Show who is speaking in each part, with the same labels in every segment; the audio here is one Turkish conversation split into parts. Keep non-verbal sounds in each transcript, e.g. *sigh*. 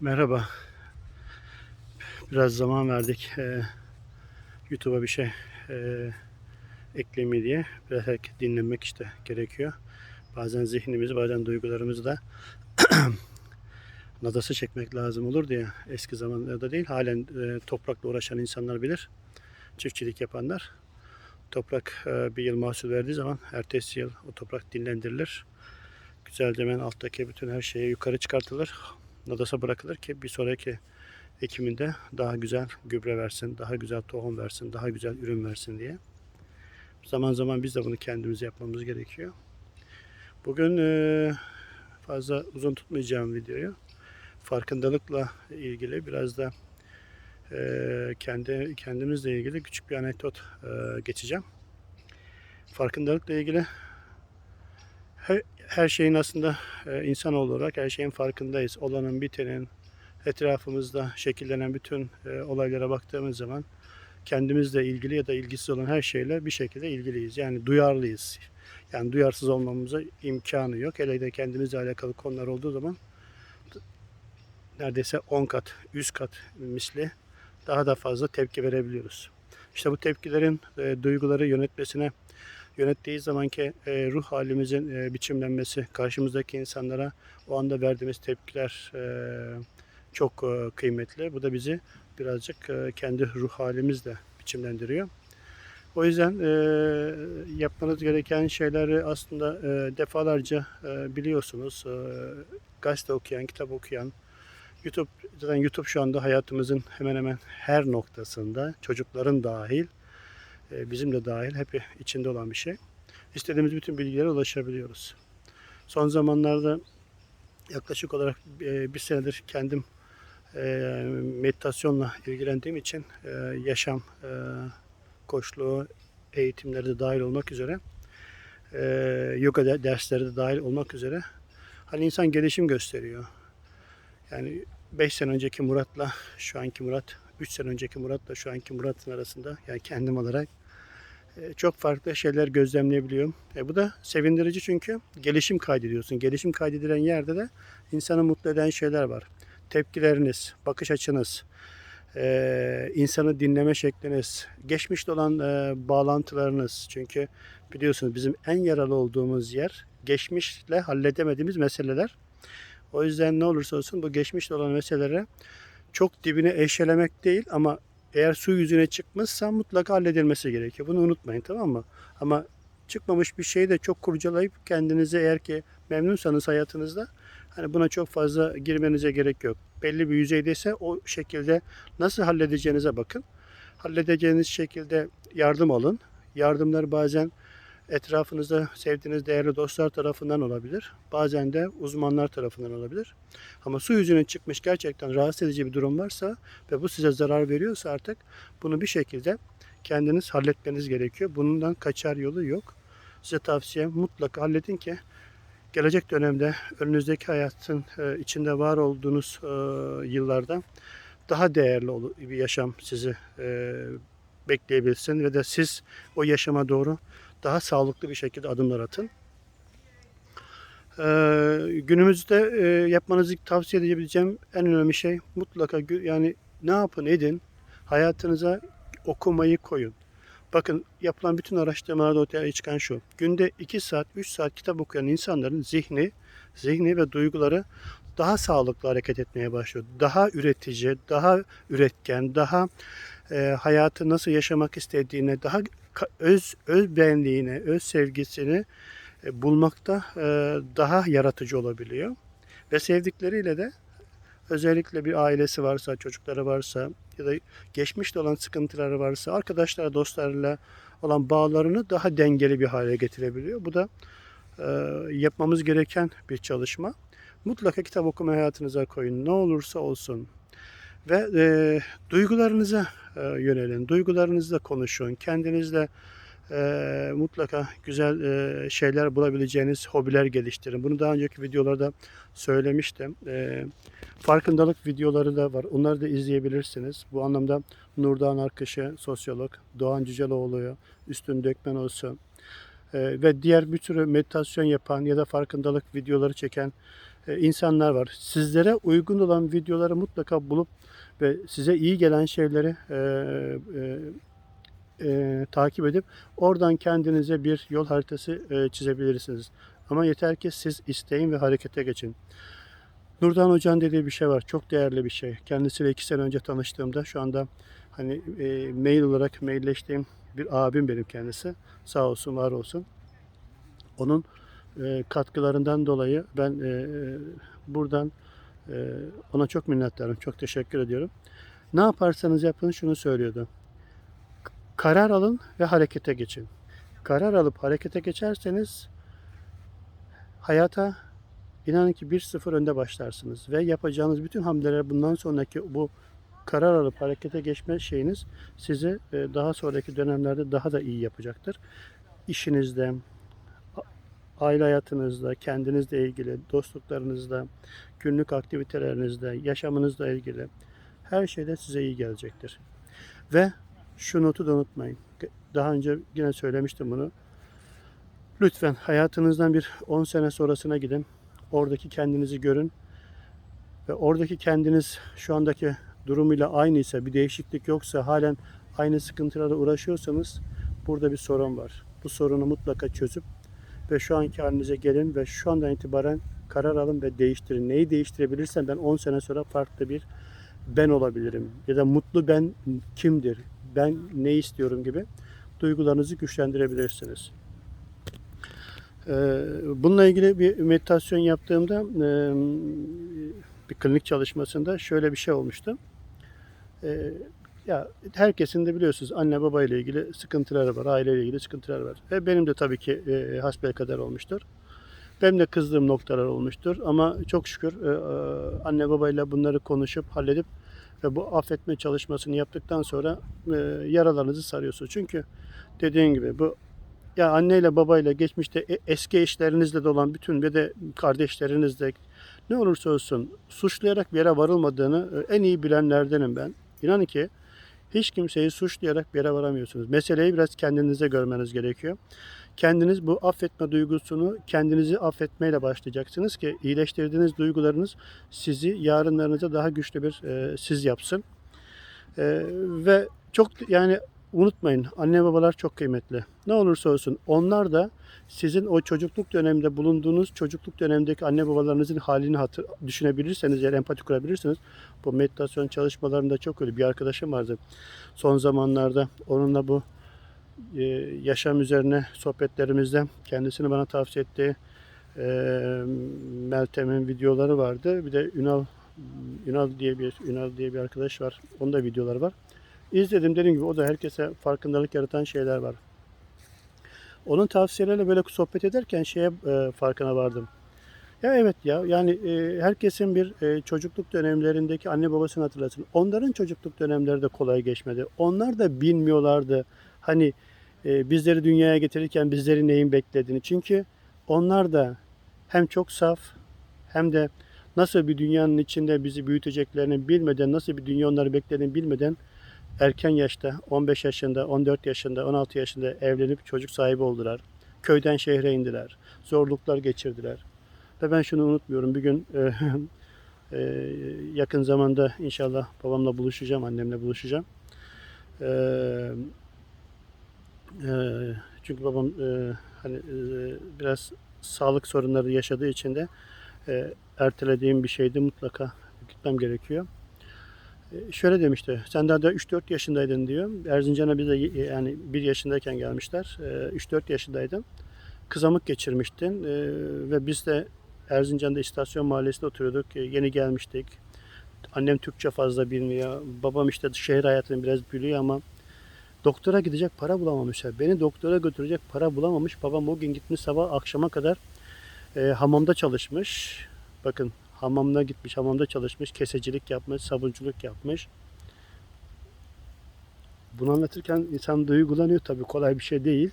Speaker 1: Merhaba. Biraz zaman verdik. Ee, YouTube'a bir şey e, eklemi diye. Biraz dinlemek işte gerekiyor. Bazen zihnimizi, bazen duygularımızı da *clears throat* nadası çekmek lazım olur diye. Eski zamanlarda değil. Halen e, toprakla uğraşan insanlar bilir. Çiftçilik yapanlar. Toprak e, bir yıl mahsul verdiği zaman ertesi yıl o toprak dinlendirilir. Güzelce hemen alttaki bütün her şeyi yukarı çıkartılır nadasa bırakılır ki bir sonraki ekiminde daha güzel gübre versin, daha güzel tohum versin, daha güzel ürün versin diye. Zaman zaman biz de bunu kendimiz yapmamız gerekiyor. Bugün eee, fazla uzun tutmayacağım videoyu. Farkındalıkla ilgili biraz da eee, kendi kendimizle ilgili küçük bir anekdot eee, geçeceğim. Farkındalıkla ilgili her, her şeyin aslında e, insanoğlu olarak her şeyin farkındayız. Olanın bitenin etrafımızda şekillenen bütün e, olaylara baktığımız zaman kendimizle ilgili ya da ilgisiz olan her şeyle bir şekilde ilgiliyiz. Yani duyarlıyız. Yani duyarsız olmamıza imkanı yok. Hele de kendimizle alakalı konular olduğu zaman neredeyse 10 kat, 100 kat misli daha da fazla tepki verebiliyoruz. İşte bu tepkilerin e, duyguları yönetmesine yönettiği zamanki e, ruh halimizin e, biçimlenmesi, karşımızdaki insanlara o anda verdiğimiz tepkiler e, çok e, kıymetli. Bu da bizi birazcık e, kendi ruh halimizle biçimlendiriyor. O yüzden e, yapmanız gereken şeyleri aslında e, defalarca e, biliyorsunuz. E, gazete okuyan, kitap okuyan, YouTube zaten YouTube şu anda hayatımızın hemen hemen her noktasında çocukların dahil bizim de dahil hep içinde olan bir şey. İstediğimiz bütün bilgilere ulaşabiliyoruz. Son zamanlarda yaklaşık olarak e, bir senedir kendim e, meditasyonla ilgilendiğim için e, yaşam e, koçluğu eğitimleri de dahil olmak üzere e, yoga de- dersleri de dahil olmak üzere hani insan gelişim gösteriyor. Yani 5 sene önceki Murat'la şu anki Murat, 3 sene önceki Murat'la şu anki Murat'ın arasında yani kendim olarak e, çok farklı şeyler gözlemleyebiliyorum. E, bu da sevindirici çünkü gelişim kaydediyorsun. Gelişim kaydedilen yerde de insanı mutlu eden şeyler var. Tepkileriniz, bakış açınız, e, insanı dinleme şekliniz, geçmişte olan e, bağlantılarınız. Çünkü biliyorsunuz bizim en yaralı olduğumuz yer geçmişle halledemediğimiz meseleler. O yüzden ne olursa olsun bu geçmişte olan meselelere çok dibine eşelemek değil ama eğer su yüzüne çıkmışsa mutlaka halledilmesi gerekiyor. Bunu unutmayın tamam mı? Ama çıkmamış bir şeyi de çok kurcalayıp kendinize eğer ki memnunsanız hayatınızda hani buna çok fazla girmenize gerek yok. Belli bir yüzeydeyse o şekilde nasıl halledeceğinize bakın. Halledeceğiniz şekilde yardım alın. Yardımlar bazen etrafınızda sevdiğiniz değerli dostlar tarafından olabilir. Bazen de uzmanlar tarafından olabilir. Ama su yüzüne çıkmış gerçekten rahatsız edici bir durum varsa ve bu size zarar veriyorsa artık bunu bir şekilde kendiniz halletmeniz gerekiyor. Bundan kaçar yolu yok. Size tavsiyem mutlaka halledin ki gelecek dönemde önünüzdeki hayatın e, içinde var olduğunuz e, yıllarda daha değerli bir yaşam sizi e, bekleyebilsin ve de siz o yaşama doğru daha sağlıklı bir şekilde adımlar atın. Ee, günümüzde e, yapmanızı tavsiye edebileceğim en önemli şey mutlaka yani ne yapın edin hayatınıza okumayı koyun. Bakın yapılan bütün araştırmalarda ortaya çıkan şu. Günde 2 saat, 3 saat kitap okuyan insanların zihni, zihni ve duyguları daha sağlıklı hareket etmeye başlıyor. Daha üretici, daha üretken, daha e, hayatı nasıl yaşamak istediğine, daha öz öz benliğine, öz sevgisini e, bulmakta e, daha yaratıcı olabiliyor. Ve sevdikleriyle de özellikle bir ailesi varsa, çocukları varsa ya da geçmişte olan sıkıntıları varsa arkadaşlar, dostlarıyla olan bağlarını daha dengeli bir hale getirebiliyor. Bu da e, yapmamız gereken bir çalışma. Mutlaka kitap okuma hayatınıza koyun. Ne olursa olsun. Ve e, duygularınıza e, yönelin. Duygularınızla konuşun. Kendinizle e, mutlaka güzel e, şeyler bulabileceğiniz hobiler geliştirin. Bunu daha önceki videolarda söylemiştim. E, farkındalık videoları da var. Onları da izleyebilirsiniz. Bu anlamda Nurdan Arkışı, sosyolog, Doğan Cüceloğlu, Üstün Dökmen olsun e, ve diğer bir sürü meditasyon yapan ya da farkındalık videoları çeken insanlar var. Sizlere uygun olan videoları mutlaka bulup ve size iyi gelen şeyleri e, e, e, takip edip oradan kendinize bir yol haritası e, çizebilirsiniz. Ama yeter ki siz isteyin ve harekete geçin. Nurdan Hoca'nın dediği bir şey var. Çok değerli bir şey. Kendisiyle iki sene önce tanıştığımda şu anda hani e, mail olarak mailleştiğim bir abim benim kendisi. Sağ olsun, var olsun. Onun e, katkılarından dolayı ben e, buradan e, ona çok minnettarım. Çok teşekkür ediyorum. Ne yaparsanız yapın şunu söylüyordu. Karar alın ve harekete geçin. Karar alıp harekete geçerseniz hayata inanın ki 1-0 önde başlarsınız ve yapacağınız bütün hamleler bundan sonraki bu karar alıp harekete geçme şeyiniz sizi daha sonraki dönemlerde daha da iyi yapacaktır. İşinizde, aile hayatınızda, kendinizle ilgili, dostluklarınızda, günlük aktivitelerinizde, yaşamınızla ilgili her şeyde size iyi gelecektir. Ve şu notu da unutmayın. Daha önce yine söylemiştim bunu. Lütfen hayatınızdan bir 10 sene sonrasına gidin. Oradaki kendinizi görün. Ve oradaki kendiniz şu andaki durumuyla aynıysa, bir değişiklik yoksa, halen aynı sıkıntılara uğraşıyorsanız burada bir sorun var. Bu sorunu mutlaka çözüp ve şu anki halinize gelin ve şu andan itibaren karar alın ve değiştirin. Neyi değiştirebilirsem ben 10 sene sonra farklı bir ben olabilirim. Ya da mutlu ben kimdir? Ben ne istiyorum gibi duygularınızı güçlendirebilirsiniz. Ee, Bununla ilgili bir meditasyon yaptığımda bir klinik çalışmasında şöyle bir şey olmuştu. Ya herkesin de biliyorsunuz anne baba ile ilgili sıkıntıları var, aile ile ilgili sıkıntılar var. Ve benim de tabii ki e, hasbelkader olmuştur. Benim de kızdığım noktalar olmuştur ama çok şükür e, e, anne babayla bunları konuşup halledip ve bu affetme çalışmasını yaptıktan sonra e, yaralarınızı sarıyorsunuz. Çünkü dediğim gibi bu ya anneyle babayla geçmişte e- eski eşlerinizle de olan bütün ve de kardeşlerinizle ne olursa olsun suçlayarak bir yere varılmadığını e, en iyi bilenlerdenim ben. İnanın ki hiç kimseyi suçlayarak bir yere varamıyorsunuz. Meseleyi biraz kendinize görmeniz gerekiyor. Kendiniz bu affetme duygusunu kendinizi affetmeyle başlayacaksınız ki iyileştirdiğiniz duygularınız sizi yarınlarınıza daha güçlü bir e, siz yapsın. E, ve çok yani unutmayın anne babalar çok kıymetli. Ne olursa olsun onlar da sizin o çocukluk döneminde bulunduğunuz çocukluk dönemindeki anne babalarınızın halini hatır, düşünebilirseniz eğer empati kurabilirsiniz. Bu meditasyon çalışmalarında çok öyle bir arkadaşım vardı. Son zamanlarda onunla bu e, yaşam üzerine sohbetlerimizde kendisini bana tavsiye ettiği e, Meltem'in videoları vardı. Bir de Ünal Ünal diye bir Ünal diye bir arkadaş var. Onun da videoları var. İzledim dediğim gibi o da herkese farkındalık yaratan şeyler var. Onun tavsiyeleriyle böyle sohbet ederken şeye e, farkına vardım. Ya evet ya yani e, herkesin bir e, çocukluk dönemlerindeki anne babasını hatırlasın. Onların çocukluk dönemleri de kolay geçmedi. Onlar da bilmiyorlardı hani e, bizleri dünyaya getirirken bizleri neyin beklediğini. Çünkü onlar da hem çok saf hem de nasıl bir dünyanın içinde bizi büyüteceklerini bilmeden, nasıl bir dünya onları beklediğini bilmeden erken yaşta 15 yaşında, 14 yaşında, 16 yaşında evlenip çocuk sahibi oldular. Köyden şehre indiler. Zorluklar geçirdiler. Ve ben şunu unutmuyorum. Bir gün e, *laughs* e, yakın zamanda inşallah babamla buluşacağım, annemle buluşacağım. E, e, çünkü babam e, hani e, biraz sağlık sorunları yaşadığı için de e, ertelediğim bir şeydi mutlaka gitmem gerekiyor. E, Şöyle demişti, sen daha da 3-4 yaşındaydın diyor. Erzincan'a bize y- yani 1 yaşındayken gelmişler. E, 3-4 yaşındaydın. Kızamık geçirmiştin E, ve biz de Erzincan'da istasyon mahallesinde oturuyorduk. E, Yeni gelmiştik. Annem Türkçe fazla bilmiyor. Babam işte şehir hayatını biraz biliyor ama doktora gidecek para bulamamış. Beni doktora götürecek para bulamamış. Babam o gün gitmiş sabah akşama kadar e, hamamda çalışmış. Bakın hamamda gitmiş, hamamda çalışmış, kesecilik yapmış, sabunculuk yapmış. Bunu anlatırken insan duygulanıyor tabii kolay bir şey değil.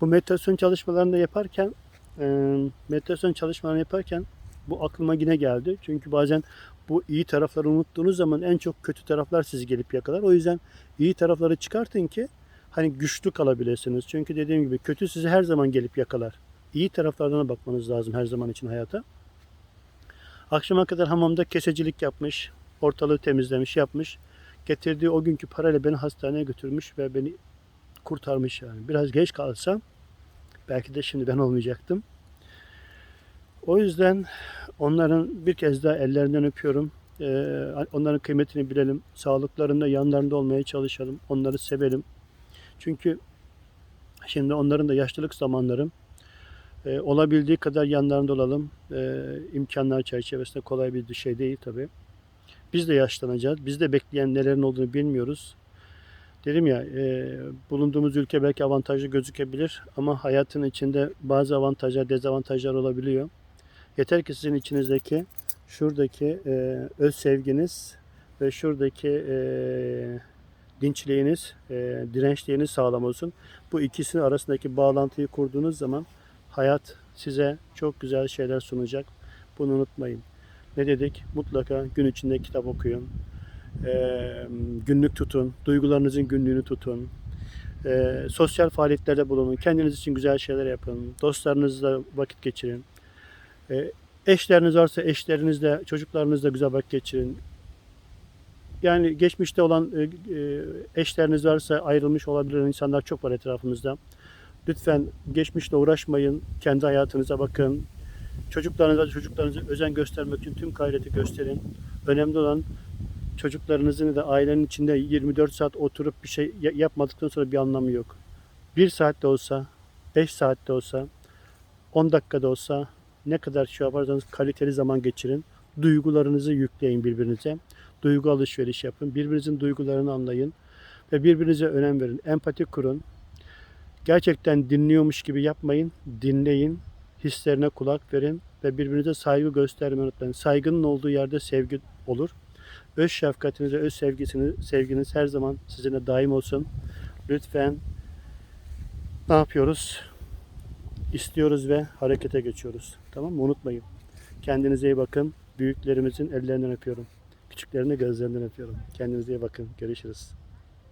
Speaker 1: Bu meditasyon çalışmalarını yaparken e, meditasyon çalışmalarını yaparken bu aklıma yine geldi. Çünkü bazen bu iyi tarafları unuttuğunuz zaman en çok kötü taraflar sizi gelip yakalar. O yüzden iyi tarafları çıkartın ki hani güçlü kalabilirsiniz. Çünkü dediğim gibi kötü sizi her zaman gelip yakalar. iyi taraflardan bakmanız lazım her zaman için hayata. Akşama kadar hamamda kesecilik yapmış, ortalığı temizlemiş, yapmış. Getirdiği o günkü parayla beni hastaneye götürmüş ve beni kurtarmış yani. Biraz geç kalsam belki de şimdi ben olmayacaktım. O yüzden onların bir kez daha ellerinden öpüyorum. Ee, onların kıymetini bilelim. Sağlıklarında yanlarında olmaya çalışalım. Onları sevelim. Çünkü şimdi onların da yaşlılık zamanlarım. Ee, olabildiği kadar yanlarında olalım. Ee, imkanlar çerçevesinde kolay bir şey değil tabii. Biz de yaşlanacağız. Biz de bekleyen nelerin olduğunu bilmiyoruz. Dedim ya e, bulunduğumuz ülke belki avantajlı gözükebilir ama hayatın içinde bazı avantajlar, dezavantajlar olabiliyor. Yeter ki sizin içinizdeki şuradaki e, öz sevginiz ve şuradaki e, dinçliğiniz, e, dirençliğiniz sağlam olsun. Bu ikisinin arasındaki bağlantıyı kurduğunuz zaman hayat size çok güzel şeyler sunacak. Bunu unutmayın. Ne dedik? Mutlaka gün içinde kitap okuyun. E, günlük tutun. Duygularınızın günlüğünü tutun. E, sosyal faaliyetlerde bulunun. Kendiniz için güzel şeyler yapın. Dostlarınızla vakit geçirin. E, eşleriniz varsa eşlerinizle, çocuklarınızla güzel vakit geçirin. Yani geçmişte olan e, e, eşleriniz varsa ayrılmış olabilir insanlar çok var etrafımızda. Lütfen geçmişle uğraşmayın. Kendi hayatınıza bakın. Çocuklarınıza, çocuklarınıza özen göstermek için tüm gayreti gösterin. Önemli olan çocuklarınızın da ailenin içinde 24 saat oturup bir şey ya- yapmadıktan sonra bir anlamı yok. Bir saatte olsa, 5 saatte olsa, 10 dakikada olsa ne kadar şey yaparsanız kaliteli zaman geçirin. Duygularınızı yükleyin birbirinize. Duygu alışveriş yapın. Birbirinizin duygularını anlayın. Ve birbirinize önem verin. Empati kurun. Gerçekten dinliyormuş gibi yapmayın. Dinleyin. Hislerine kulak verin. Ve birbirinize saygı göstermeyi unutmayın. Saygının olduğu yerde sevgi olur. Öz şefkatiniz ve öz sevgisiniz, sevginiz her zaman sizinle daim olsun. Lütfen ne yapıyoruz? İstiyoruz ve harekete geçiyoruz. Tamam mı? Unutmayın. Kendinize iyi bakın. Büyüklerimizin ellerinden öpüyorum. Küçüklerini gözlerinden öpüyorum. Kendinize iyi bakın. Görüşürüz.